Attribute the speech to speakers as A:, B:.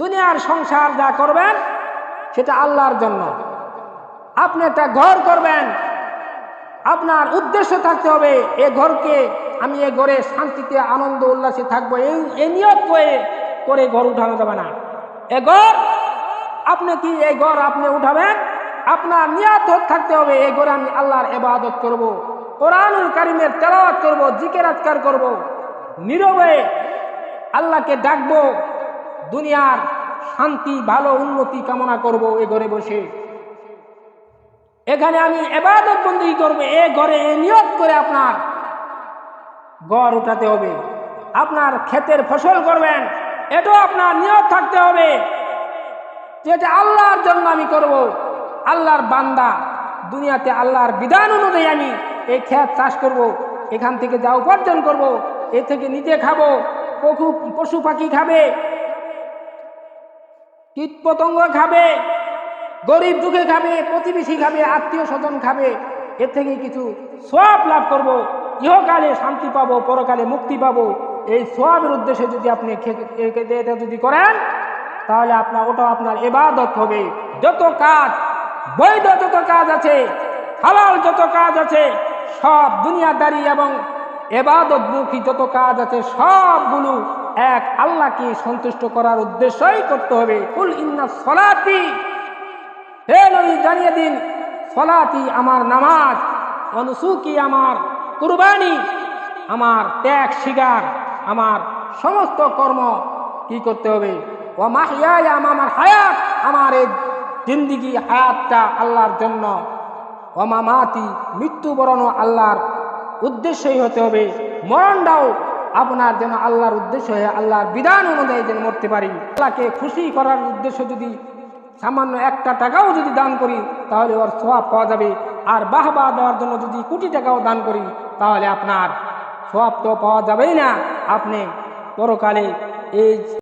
A: দুনিয়ার সংসার যা করবেন, সেটা আল্লাহর জন্য আপনি একটা ঘর করবেন, আপনার উদ্দেশ্য থাকতে হবে, এ ঘরকে আমি এ ঘরে শান্তিতে, আনন্দ উল্লাসে থাকব এই, এ নিয়োগ করে করে ঘর উঠানো যাবে না এ ঘর, আপনি কি এই ঘর আপনি উঠাবেন আপনার নিয়াত থাকতে হবে এই ঘরে আমি আল্লাহর এবাদত করব। কোরআনুল কারিমের তেলাওয়াত করব, জিকের আজকার করব। নীরবে আল্লাহকে ডাকবো দুনিয়ার শান্তি, ভালো উন্নতি কামনা করব এ ঘরে বসে। এখানে আমি এবাদত বন্দী করব, এ ঘরে এ নিয়ত করে আপনার গড় উঠাতে হবে। আপনার ক্ষেতের ফসল করবেন, এটাও আপনার নিয়ত থাকতে হবে। যেটা আল্লাহর জন্য আমি করব, আল্লাহর বান্দা। দুনিয়াতে আল্লাহর বিধান অনুযায়ী আমি এই ক্ষেত চাষ করব, এখান থেকে যা উপার্জন করব, এ থেকে নিজে খাব, পশু পশু পাখি খাবে কীট পতঙ্গ খাবে, গরিব দুঃখে খাবে, প্রতিবেশী খাবে, আত্মীয় স্বজন খাবে, এর থেকে কিছু সব লাভ করব, ইহকালে শান্তি পাবো, পরকালে মুক্তি পাবো। এই সবের উদ্দেশ্যে যদি আপনি এটা যদি করেন, তাহলে আপনার ওটা আপনার এবাদত হবে। যত কাজ, বৈধ যত কাজ আছে, হালাল যত কাজ আছে, সব দুনিয়াদারি এবং এবাদতমুখী যত কাজ আছে, সবগুলো এক, আল্লাহকে সন্তুষ্ট করার উদ্দেশ্যই করতে হবে। কুল ইন্না সলাতি, হে নবী জানিয়ে দিন, সলাতি আমার নামাজ অনুসুকি আমার কুরবানি, আমার ত্যাগ শিগার আমার সমস্ত কর্ম কি করতে হবে? ও মাহিয়ায় আমার হায়াত, আমার এই জিন্দিগি হায়াতটা আল্লাহর জন্য। অমামাতি মৃত্যুবরণও আল্লাহর উদ্দেশ্যই হতে হবে। মরণটাও আপনার যেন আল্লাহর উদ্দেশ্য হয়ে আল্লাহর বিধান অনুযায়ী যেন মরতে পারি। আল্লাহকে খুশি করার উদ্দেশ্য যদি সামান্য একটা টাকাও যদি দান করি, তাহলে ওর সোয়াব পাওয়া যাবে। আর বাহবা দেওয়ার জন্য যদি কোটি টাকাও দান করি, তাহলে আপনার সোয়াব তো পাওয়া যাবেই না। আপনি পরকালে এই